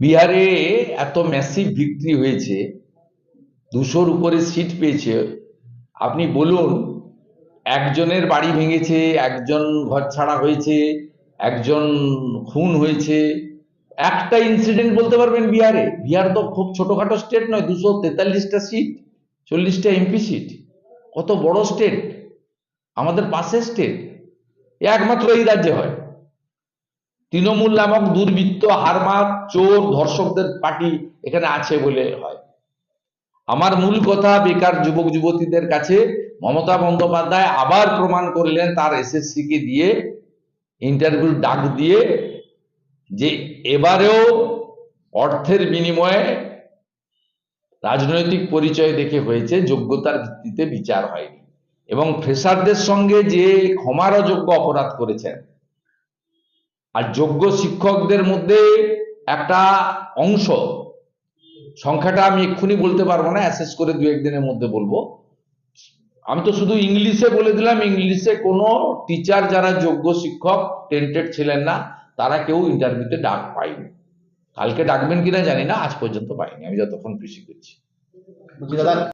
বিহারে এত massive victory হয়েছে, দুশোর উপরে সিট পেয়েছে। আপনি বলুন, একজনের বাড়ি ভেঙেছে, একজন ঘর ছাড়া হয়েছে, একজন খুন হয়েছে। একটা ইনসিডেন্ট বলতে পারবেন বিহারে? বিহার তো খুব ছোটখাটো স্টেট নয়, দুশো তেতাল্লিশটা সিট চল্লিশটা এমপি সিট কত বড় স্টেট আমাদের পাশের স্টেট একমাত্র এই রাজ্যে হয়। তৃণমূল নামক দুর্বৃত্ত হারমাত চোর, ধর্ষকদের পার্টি এখানে আছে বলে হয়। আমার মূল কথা, বেকার যুবক, যুবতীদের কাছে মমতা বন্দ্যোপাধ্যায় আবার প্রমাণ করলেন, তার এসএসসি কে দিয়ে ইন্টারভিউ ডাক দিয়ে, যে এবারেও অর্থের বিনিময়ে রাজনৈতিক পরিচয় দেখে হয়েছে, যোগ্যতার ভিত্তিতে বিচার হয়নি। এবং ফ্রেশারদের সঙ্গে যে ক্ষমার অযোগ্য অপরাধ করেছেন আর যোগ্য শিক্ষকদের মধ্যে একটা অংশ, সংখ্যাটা আমি এক্ষুনি বলতে পারব না অ্যাসেস করে দু একদিনের মধ্যে বলব। আমি তো শুধু ইংলিশে বলে দিলাম, ইংলিশে কোনো টিচার যারা যোগ্য শিক্ষক টেন্টেড ছিলেন না, তারা কেউ ইন্টারভিউতে ডাক পায়নি। কালকে ডাকবেন কিনা জানি না, আজ পর্যন্ত পাইনি, আমি যতক্ষণ কৃষি করছি।